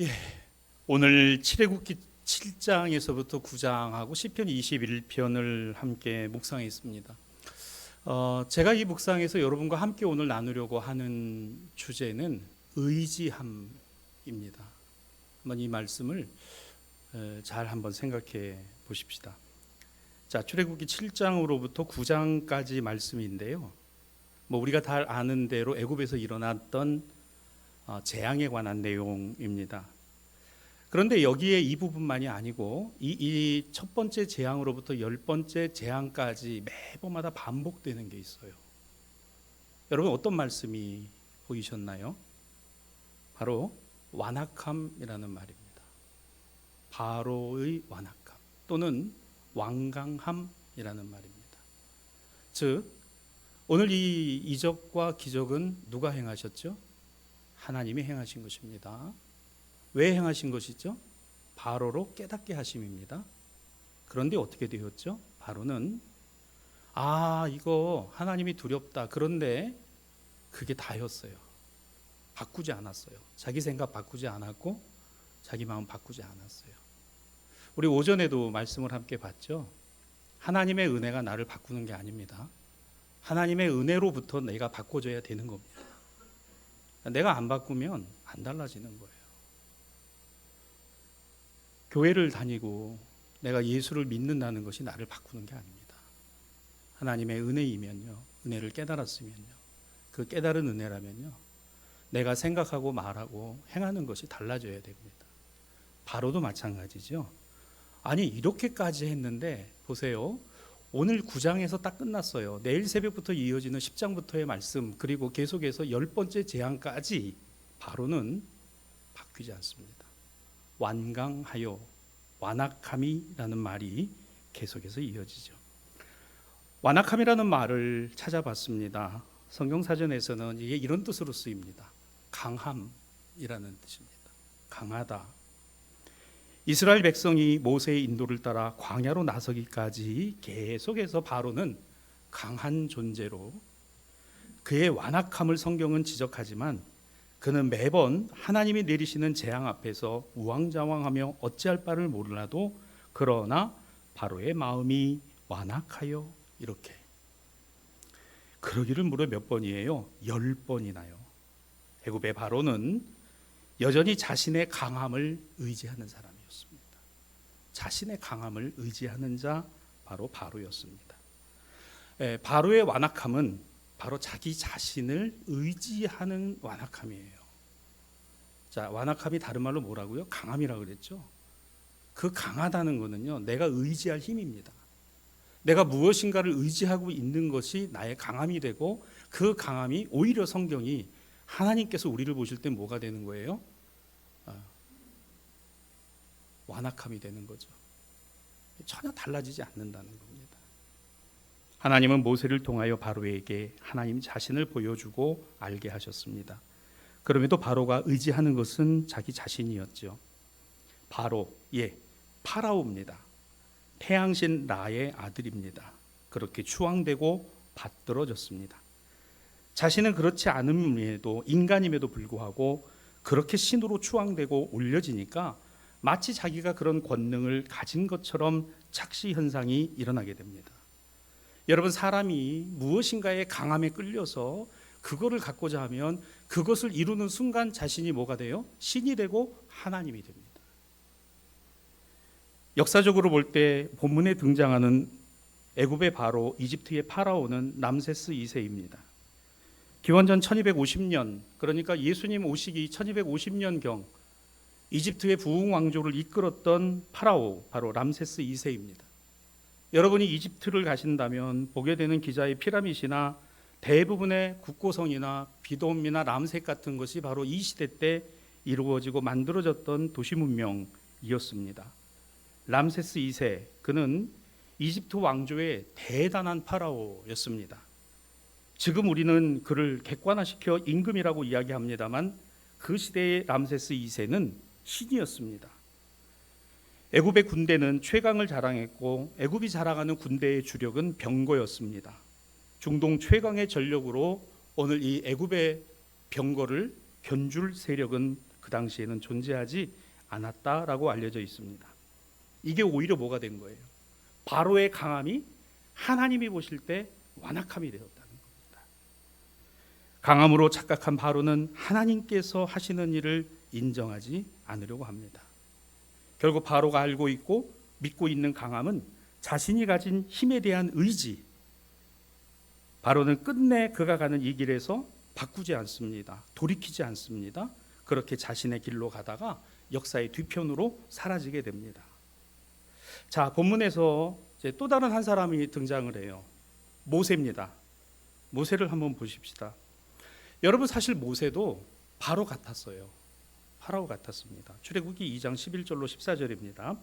예. 오늘 칠해국기 7장에서부터 9장하고 시편 21편을 함께 묵상했습니다. 어, 제가 이 묵상에서 여러분과 함께 오늘 나누려고 하는 주제는 의지함입니다. 한번 이 말씀을 에, 잘 한번 생각해 보십시다. 자, 출애굽기 7장으로부터 9장까지 말씀인데요. 뭐 우리가 다 아는 대로 애굽에서 일어났던 어, 재앙에 관한 내용입니다. 그런데 여기에 이 부분만이 아니고 이 첫 번째 재앙으로부터 열 번째 재앙까지 매번마다 반복되는 게 있어요. 여러분 어떤 말씀이 보이셨나요? 바로 완악함이라는 말입니다. 바로의 완악함 또는 완강함이라는 말입니다. 즉 오늘 이 이적과 기적은 누가 행하셨죠? 하나님이 행하신 것입니다. 왜 행하신 것이죠? 바로로 깨닫게 하심입니다. 그런데 어떻게 되었죠? 바로는 아, 이거 하나님이 두렵다. 그런데 그게 다였어요. 바꾸지 않았어요. 자기 생각 바꾸지 않았고 자기 마음 바꾸지 않았어요. 우리 오전에도 말씀을 함께 봤죠. 하나님의 은혜가 나를 바꾸는 게 아닙니다. 하나님의 은혜로부터 내가 바꿔줘야 되는 겁니다. 내가 안 바꾸면 안 달라지는 거예요. 교회를 다니고 내가 예수를 믿는다는 것이 나를 바꾸는 게 아닙니다. 하나님의 은혜이면요. 은혜를 깨달았으면요. 그 깨달은 은혜라면요. 내가 생각하고 말하고 행하는 것이 달라져야 됩니다. 바로도 마찬가지죠. 아니, 이렇게까지 했는데 보세요. 오늘 9장에서 딱 끝났어요. 내일 새벽부터 이어지는 10장부터의 말씀, 그리고 계속해서 열 번째 재앙까지 바로는 바뀌지 않습니다. 완강하여 완악함이라는 말이 계속해서 이어지죠. 완악함이라는 말을 찾아봤습니다. 성경 사전에서는 이게 이런 뜻으로 쓰입니다. 강함이라는 뜻입니다. 강하다. 이스라엘 백성이 모세의 인도를 따라 광야로 나서기까지 계속해서 바로는 강한 존재로 그의 완악함을 성경은 지적하지만 그는 매번 하나님이 내리시는 재앙 앞에서 우왕좌왕하며 어찌할 바를 몰라도 그러나 바로의 마음이 완악하여 이렇게 그러기를 무려 몇 번이에요? 열 번이나요. 애굽의 바로는 여전히 자신의 강함을 의지하는 사람이었습니다. 자신의 강함을 의지하는 자 바로 바로였습니다. 예, 바로의 완악함은 바로 자기 자신을 의지하는 완악함이에요. 자, 완악함이 다른 말로 뭐라고요? 강함이라고 그랬죠. 그 강하다는 거는요, 내가 의지할 힘입니다. 내가 무엇인가를 의지하고 있는 것이 나의 강함이 되고 그 강함이 오히려 성경이 하나님께서 우리를 보실 때 뭐가 되는 거예요? 아, 완악함이 되는 거죠. 전혀 달라지지 않는다는 겁니다. 하나님은 모세를 통하여 바로에게 하나님 자신을 보여주고 알게 하셨습니다. 그럼에도 바로가 의지하는 것은 자기 자신이었죠. 바로 예 파라오입니다. 태양신 라의 아들입니다. 그렇게 추앙되고 받들어졌습니다. 자신은 그렇지 않음에도 인간임에도 불구하고 그렇게 신으로 추앙되고 올려지니까 마치 자기가 그런 권능을 가진 것처럼 착시 현상이 일어나게 됩니다. 여러분 사람이 무엇인가에 강함에 끌려서 그거를 갖고자 하면 그것을 이루는 순간 자신이 뭐가 돼요? 신이 되고 하나님이 됩니다. 역사적으로 볼 때 본문에 등장하는 애굽의 바로 이집트의 파라오는 람세스 2세입니다. 기원전 1250년 그러니까 예수님 오시기 1250년경 이집트의 부흥 왕조를 이끌었던 파라오 바로 람세스 2세입니다. 여러분이 이집트를 가신다면 보게 되는 기자의 피라밋이나 대부분의 국고성이나 비돔이나 람색 같은 것이 바로 이 시대 때 이루어지고 만들어졌던 도시 문명이었습니다. 람세스 2세 그는 이집트 왕조의 대단한 파라오였습니다. 지금 우리는 그를 객관화시켜 임금이라고 이야기합니다만 그 시대의 람세스 2세는 신이었습니다. 애굽의 군대는 최강을 자랑했고 애굽이 자랑하는 군대의 주력은 병거였습니다. 중동 최강의 전력으로 오늘 이 애굽의 병거를 견줄 세력은 그 당시에는 존재하지 않았다라고 알려져 있습니다. 이게 오히려 뭐가 된 거예요? 바로의 강함이 하나님이 보실 때 완악함이 겁니다. 강함으로 착각한 바로는 하나님께서 하시는 일을 인정하지 않으려고 합니다. 결국 바로가 알고 있고 믿고 있는 강함은 자신이 가진 힘에 대한 의지. 바로는 끝내 그가 가는 이 길에서 바꾸지 않습니다. 돌이키지 않습니다. 그렇게 자신의 길로 가다가 역사의 뒤편으로 사라지게 됩니다. 자, 본문에서 또 다른 한 사람이 등장을 해요. 모세입니다. 모세를 한번 보십시다. 여러분 사실 모세도 바로 같았어요. 파라오 같았습니다. 출애굽기 2장 11절로 14절입니다.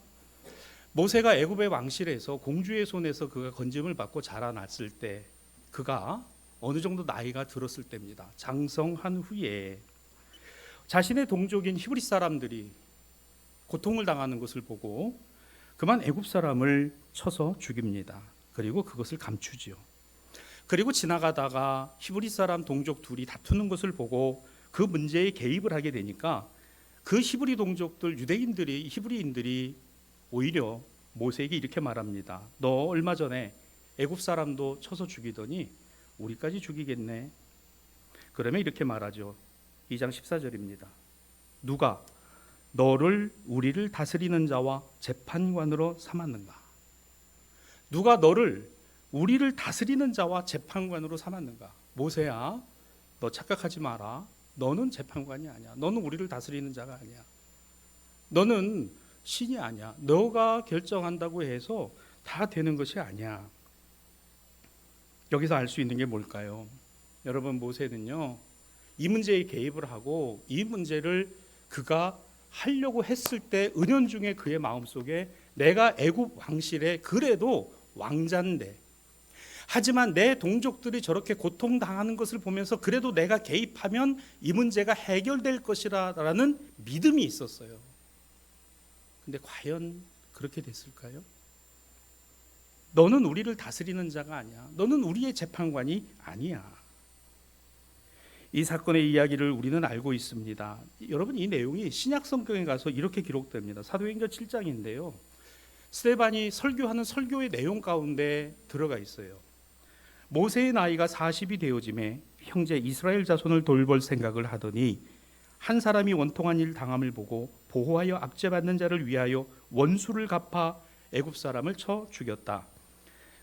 모세가 애굽의 왕실에서 공주의 손에서 그가 건짐을 받고 자라났을 때 그가 어느 정도 나이가 들었을 때입니다. 장성한 후에 자신의 동족인 히브리 사람들이 고통을 당하는 것을 보고 그만 애굽 사람을 쳐서 죽입니다. 그리고 그것을 감추지요. 그리고 지나가다가 히브리 사람 동족 둘이 다투는 것을 보고 그 문제에 개입을 하게 되니까 그 히브리 동족들 유대인들이 히브리인들이 오히려 모세에게 이렇게 말합니다. 너 얼마 전에 애굽 사람도 쳐서 죽이더니 우리까지 죽이겠네. 그러면 이렇게 말하죠. 2장 14절입니다. 누가 너를 우리를 다스리는 자와 재판관으로 삼았는가? 누가 너를 우리를 다스리는 자와 재판관으로 삼았는가? 모세야, 너 착각하지 마라. 너는 재판관이 아니야. 너는 우리를 다스리는 자가 아니야. 너는 신이 아니야. 너가 결정한다고 해서 다 되는 것이 아니야. 여기서 알 수 있는 게 뭘까요? 여러분 모세는요. 이 문제에 개입을 하고 이 문제를 그가 하려고 했을 때 은연중에 그의 마음속에 내가 애굽 왕실에 그래도 왕자인데 하지만 내 동족들이 저렇게 고통당하는 것을 보면서 그래도 내가 개입하면 이 문제가 해결될 것이라는 믿음이 있었어요. 근데 과연 그렇게 됐을까요? 너는 우리를 다스리는 자가 아니야. 너는 우리의 재판관이 아니야. 이 사건의 이야기를 우리는 알고 있습니다. 여러분 이 내용이 신약 성경에 가서 이렇게 기록됩니다. 사도행전 7장인데요. 스테반이 설교하는 설교의 내용 가운데 들어가 있어요. 모세의 나이가 40이 되어짐에 형제 이스라엘 자손을 돌볼 생각을 하더니 한 사람이 원통한 일 당함을 보고 보호하여 압제받는 자를 위하여 원수를 갚아 애굽 사람을 쳐 죽였다.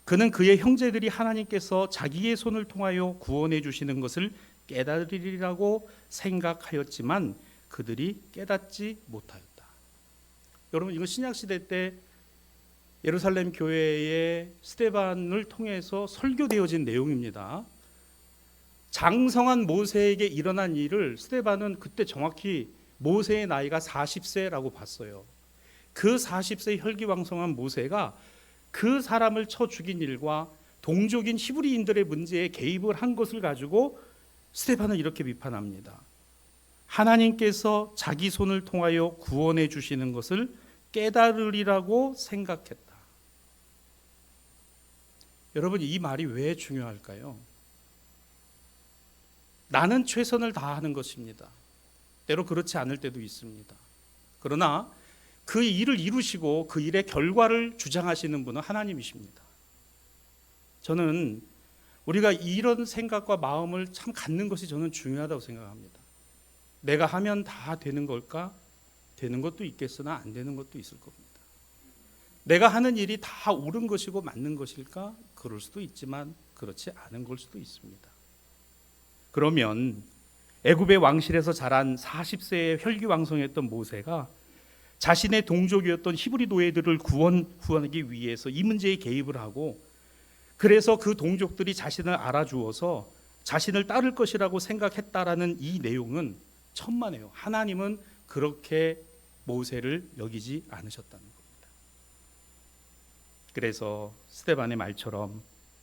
그는 그의 형제들이 하나님께서 자기의 손을 통하여 구원해 주시는 것을 깨달으리라고 생각하였지만 그들이 깨닫지 못하였다. 여러분 이거 신약 시대 때 예루살렘 교회의 스테반을 통해서 설교되어진 내용입니다. 장성한 모세에게 일어난 일을 스테반은 그때 정확히 모세의 나이가 40세라고 봤어요. 그 40세 혈기왕성한 모세가 그 사람을 쳐 죽인 일과 동족인 히브리인들의 문제에 개입을 한 것을 가지고 스테반은 이렇게 비판합니다. 하나님께서 자기 손을 통하여 구원해 주시는 것을 깨달으리라고 생각했다. 여러분 이 말이 왜 중요할까요? 나는 최선을 다하는 것입니다. 때로 그렇지 않을 때도 있습니다. 그러나 그 일을 이루시고 그 일의 결과를 주장하시는 분은 하나님이십니다. 저는 우리가 이런 생각과 마음을 참 갖는 것이 저는 중요하다고 생각합니다. 내가 하면 다 되는 걸까? 되는 것도 있겠으나 안 되는 것도 있을 겁니다. 내가 하는 일이 다 옳은 것이고 맞는 것일까? 그럴 수도 있지만 그렇지 않은 걸 수도 있습니다. 그러면 애굽의 왕실에서 자란 40세의 혈기왕성했던 모세가 자신의 동족이었던 히브리 노예들을 구원 후원하기 위해서 이 문제에 개입을 하고 그래서 그 동족들이 자신을 알아주어서 자신을 따를 것이라고 생각했다라는 이 내용은 천만에요. 하나님은 그렇게 모세를 여기지 않으셨다는 겁니다. 그래서 스테반의 말처럼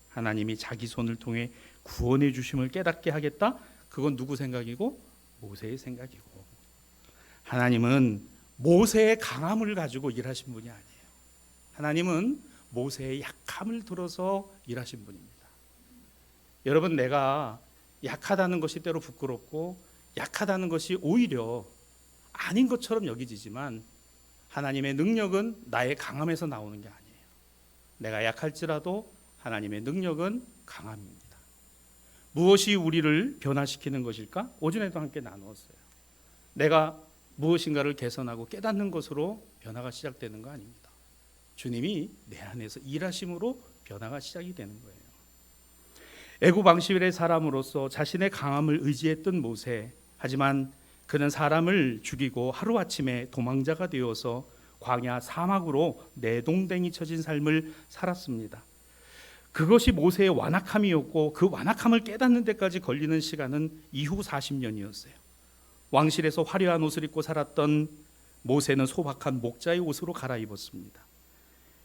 하나님이 자기 손을 통해 구원해 주심을 깨닫게 하겠다. 그건 누구 생각이고 모세의 생각이고 하나님은 모세의 강함을 가지고 일하신 분이 아니에요. 하나님은 모세의 약함을 들어서 일하신 분입니다. 여러분 내가 약하다는 것이 때로 부끄럽고 약하다는 것이 오히려 아닌 것처럼 여기지만 하나님의 능력은 나의 강함에서 나오는 게 아니에요. 내가 약할지라도 하나님의 능력은 강함입니다. 무엇이 우리를 변화시키는 것일까? 오전에도 함께 나누었어요. 내가 무엇인가를 개선하고 깨닫는 것으로 변화가 시작되는 거 아닙니다. 주님이 내 안에서 일하심으로 변화가 시작이 되는 거예요. 애굽 왕시일의 사람으로서 자신의 강함을 의지했던 모세. 하지만 그는 사람을 죽이고 하루아침에 도망자가 되어서 광야 사막으로 내동댕이 쳐진 삶을 살았습니다. 그것이 모세의 완악함이었고 그 완악함을 깨닫는 데까지 걸리는 시간은 이후 40년이었어요. 왕실에서 화려한 옷을 입고 살았던 모세는 소박한 목자의 옷으로 갈아입었습니다.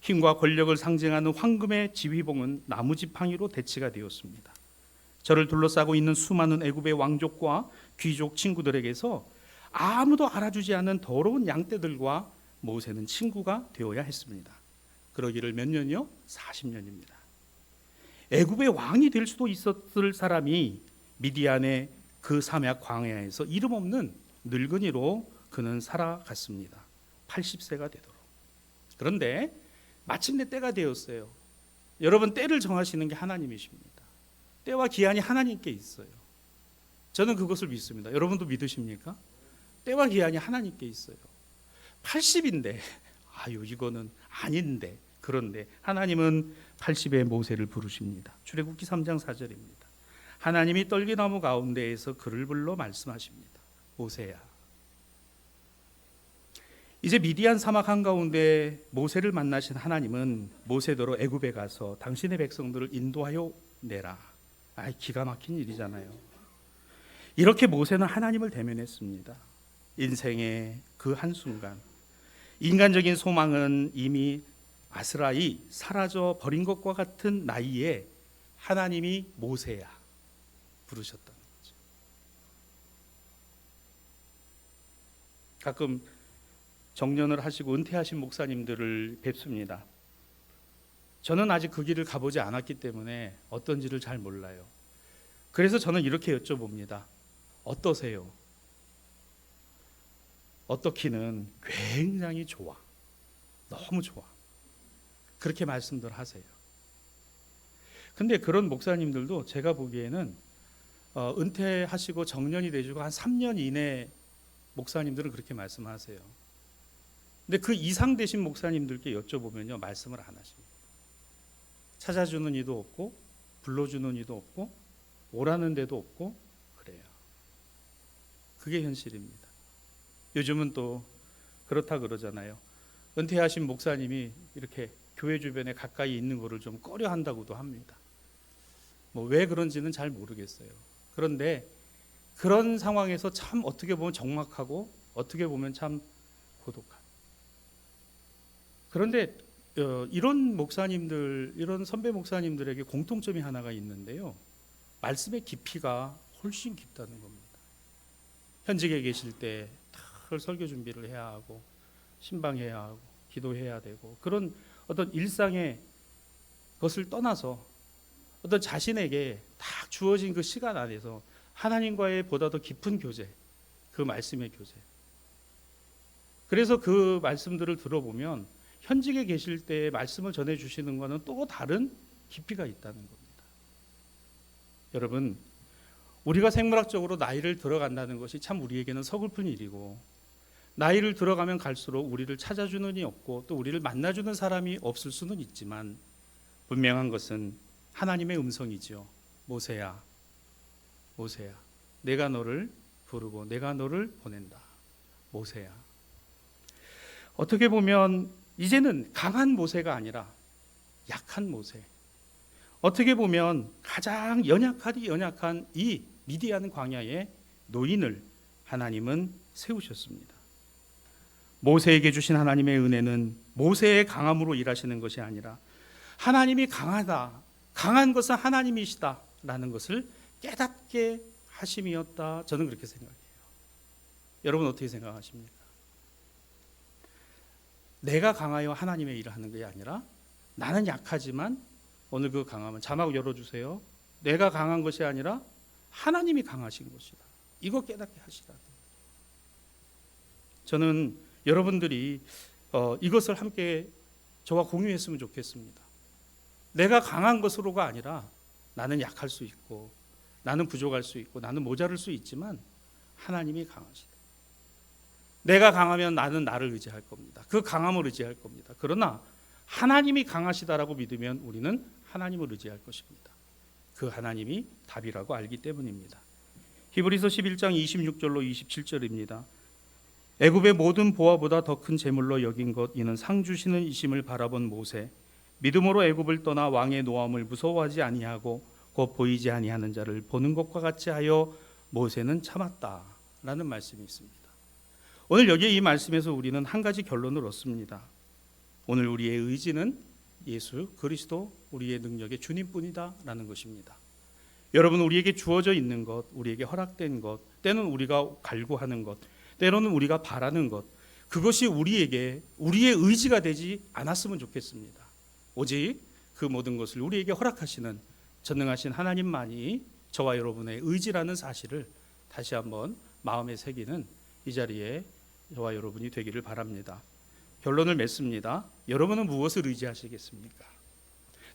힘과 권력을 상징하는 황금의 지휘봉은 나무 지팡이로 대치가 되었습니다. 저를 둘러싸고 있는 수많은 애굽의 왕족과 귀족 친구들에게서 아무도 알아주지 않는 더러운 양떼들과 모세는 친구가 되어야 했습니다. 그러기를 몇 년이요? 40년입니다. 애굽의 왕이 될 수도 있었을 사람이 미디안의 그 삼약 광야에서 이름 없는 늙은이로 그는 살아갔습니다. 80세가 되도록. 그런데 마침내 때가 되었어요. 여러분 때를 정하시는 게 하나님이십니다. 때와 기한이 하나님께 있어요. 저는 그것을 믿습니다. 여러분도 믿으십니까? 때와 기한이 하나님께 있어요. 80인데 아유 이거는 아닌데 그런데 하나님은 80의 모세를 부르십니다. 출애굽기 3장 4절입니다. 하나님이 떨기나무 가운데에서 그를 불러 말씀하십니다. 모세야. 이제 미디안 사막 한가운데 모세를 만나신 하나님은 모세더러 애굽에 가서 당신의 백성들을 인도하여 내라. 아, 기가 막힌 일이잖아요. 이렇게 모세는 하나님을 대면했습니다. 인생의 그 한순간 인간적인 소망은 이미 아스라이 사라져 버린 것과 같은 나이에 하나님이 모세야 부르셨다는 거죠. 가끔 정년을 하시고 은퇴하신 목사님들을 뵙습니다. 저는 아직 그 길을 가보지 않았기 때문에 어떤지를 잘 몰라요. 그래서 저는 이렇게 여쭤봅니다. 어떠세요? 어떻기는 굉장히 좋아. 너무 좋아. 그렇게 말씀들 하세요. 근데 그런 목사님들도 제가 보기에는 어, 은퇴하시고 정년이 되시고 한 3년 이내 목사님들은 그렇게 말씀하세요. 근데 그 이상 되신 목사님들께 여쭤보면요 말씀을 안 하십니다. 찾아주는 이도 없고 불러주는 이도 없고 오라는 데도 없고 그래요. 그게 현실입니다. 요즘은 또 그렇다 그러잖아요. 은퇴하신 목사님이 이렇게 교회 주변에 가까이 있는 거를 좀 꺼려 한다고도 합니다. 뭐 왜 그런지는 잘 모르겠어요. 그런데 그런 상황에서 참 어떻게 보면 적막하고 어떻게 보면 참 고독한. 그런데 어, 이런 목사님들, 이런 선배 목사님들에게 공통점이 하나가 있는데요. 말씀의 깊이가 훨씬 깊다는 겁니다. 현직에 계실 때 늘 설교 준비를 해야 하고 신방해야 하고 기도해야 되고 그런 어떤 일상의 것을 떠나서 어떤 자신에게 딱 주어진 그 시간 안에서 하나님과의 보다 더 깊은 교제, 그 말씀의 교제. 그래서 그 말씀들을 들어보면 현직에 계실 때 말씀을 전해 주시는 것은 또 다른 깊이가 있다는 겁니다. 여러분, 우리가 생물학적으로 나이를 들어간다는 것이 참 우리에게는 서글픈 일이고 나이를 들어가면 갈수록 우리를 찾아주는 이 없고 또 우리를 만나주는 사람이 없을 수는 있지만 분명한 것은 하나님의 음성이죠. 모세야, 모세야, 내가 너를 부르고 내가 너를 보낸다. 모세야. 어떻게 보면 이제는 강한 모세가 아니라 약한 모세. 어떻게 보면 가장 연약하디 연약한 이 미디안 광야의 노인을 하나님은 세우셨습니다. 모세에게 주신 하나님의 은혜는 모세의 강함으로 일하시는 것이 아니라 하나님이 강하다. 강한 것은 하나님이시다라는 것을 깨닫게 하심이었다. 저는 그렇게 생각해요. 여러분 어떻게 생각하십니까? 내가 강하여 하나님의 일을 하는 것이 아니라 나는 약하지만 오늘 그 강함은 자막 열어 주세요. 내가 강한 것이 아니라 하나님이 강하신 것이다. 이거 깨닫게 하시라. 저는 여러분들이 어, 이것을 함께 저와 공유했으면 좋겠습니다. 내가 강한 것으로가 아니라 나는 약할 수 있고 나는 부족할 수 있고 나는 모자랄 수 있지만 하나님이 강하시다. 내가 강하면 나는 나를 의지할 겁니다. 그 강함을 의지할 겁니다. 그러나 하나님이 강하시다라고 믿으면 우리는 하나님을 의지할 것입니다. 그 하나님이 답이라고 알기 때문입니다. 히브리서 11장 26절로 27절입니다. 애굽의 모든 보화보다 더 큰 재물로 여긴 것 이는 상 주시는 이심을 바라본 모세 믿음으로 애굽을 떠나 왕의 노함을 무서워하지 아니하고 곧 보이지 아니하는 자를 보는 것과 같이 하여 모세는 참았다라는 말씀이 있습니다. 오늘 여기에 이 말씀에서 우리는 한 가지 결론을 얻습니다. 오늘 우리의 의지는 예수 그리스도 우리의 능력의 주님뿐이다라는 것입니다. 여러분 우리에게 주어져 있는 것, 우리에게 허락된 것, 때는 우리가 갈구하는 것, 때로는 우리가 바라는 것, 그것이 우리에게 우리의 의지가 되지 않았으면 좋겠습니다. 오직 그 모든 것을 우리에게 허락하시는 전능하신 하나님만이 저와 여러분의 의지라는 사실을 다시 한번 마음에 새기는 이 자리에 저와 여러분이 되기를 바랍니다. 결론을 맺습니다. 여러분은 무엇을 의지하시겠습니까?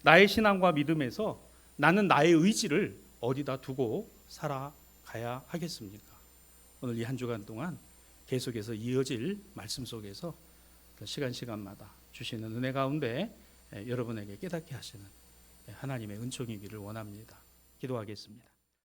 나의 신앙과 믿음에서 나는 나의 의지를 어디다 두고 살아가야 하겠습니까? 오늘 이 한 주간 동안 계속해서 이어질 말씀 속에서 그 시간 시간마다 주시는 은혜 가운데 예, 여러분에게 깨닫게 하시는 예, 하나님의 은총이기를 원합니다. 기도하겠습니다.